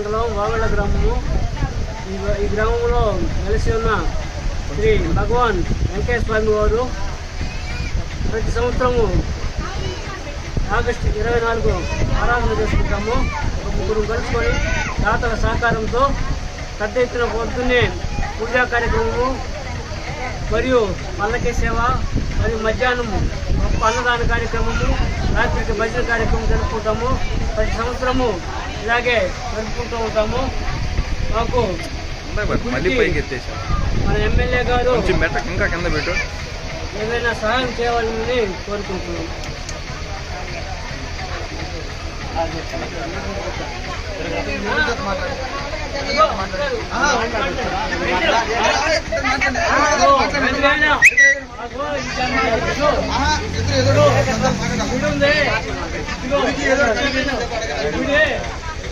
మండలం వావెళ్ళ గ్రామము. ఈ ఈ గ్రామంలో వెలిసి ఉన్న శ్రీ భగవాన్ వెంకటేశ్వర స్వామి వారు ప్రతి సంవత్సరము ఆగస్టు ఇరవై నాలుగు ఆరాధన చేసుకుంటాము. ఒక ముగ్గురు కలుసుకొని దాతల సహకారంతో పెద్ద ఎత్తున పొద్దున్నే పూజా కార్యక్రమము మరియు పల్లకి సేవ మరియు మధ్యాహ్నము గొప్ప అన్నదాన కార్యక్రమము రాత్రికి భజన కార్యక్రమం జరుపుకుంటాము. ప్రతి సంవత్సరము ఇలాగే జరుపుకుంటూ ఉంటాము. మాకు ఉన్నాయి మరి, మళ్ళీ పైకి ఎత్తేసా. మన ఎమ్మెల్యే గారు ఇంకా కింద పెట్టు. ఏదైనా సహాయం చేయాలని కోరుకుంటున్నాం.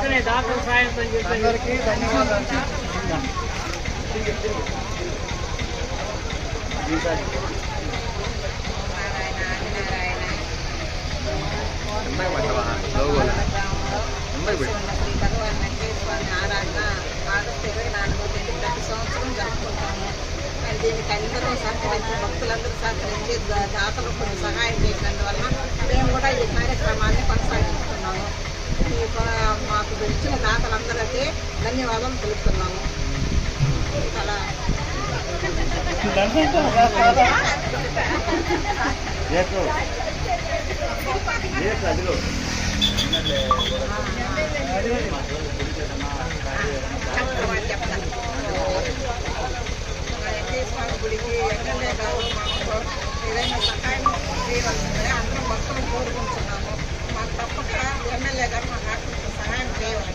వెంటనే డాక్టర్ సాయం అని చెప్పి అందరికీ కిందకి పెట్టవా లోగోలు కిందకి పెట్టు శ్రీ భగవాన్ వెంకటేశ్వర ఆరాధన ఆగస్టు ఇరవై నాలుగో తేదీ ప్రతి సంవత్సరం జరుపుకుంటాము. మరి దీనికి అందరూ సహకరించి భక్తులందరూ సహకరించి దాతలు కొన్ని సహాయం చేసినందువల్ల మేము కూడా ఈ కార్యక్రమాన్ని కొనసాగిస్తున్నాము. మాకు ఇచ్చిన దాతలందరికీ ధన్యవాదాలు తెలుపుతున్నాము. చెప్తాను వెంకటేశ్వర గుడికి ఎమ్మెల్యే గారు మాకు ఏదైనా సహాయం చేయవలసిందే అందరం భక్తులు కోరుకుంటున్నాము మాకు తప్పక ఎమ్మెల్యే గారు మాకు ఆర్థిక సహాయం చేయాలి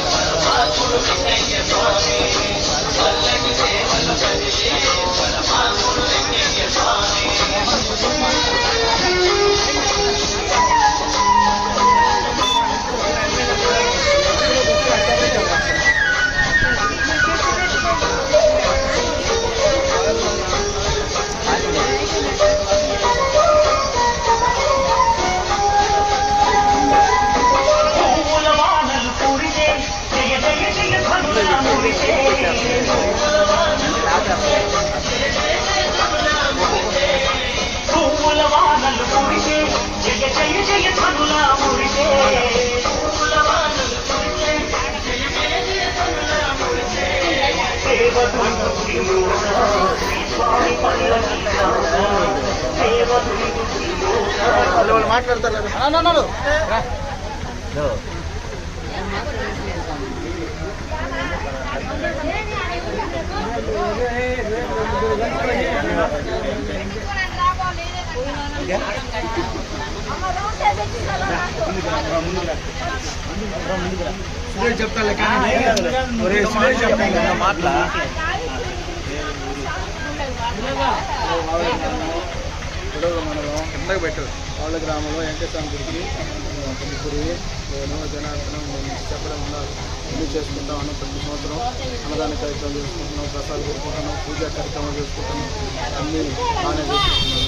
వాళ్ళు మాట్లాడతారు చెప్తాను చెప్తాను మాట్లా కిందకి వాళ్ళ గ్రామంలో వెంకటేశ్వర గుడికి ముగ్గురి నేను జనార్దనం మేము చెప్పడం ఉన్నారు చేసుకుంటామని ప్రతి సంవత్సరం అన్నదాన కార్యక్రమం చేసుకుంటున్నాం ప్రసాదం చేసుకుంటున్నాం పూజా కార్యక్రమాలు చేసుకుంటున్నాం అన్నీ బాగానే చేసుకుంటున్నాం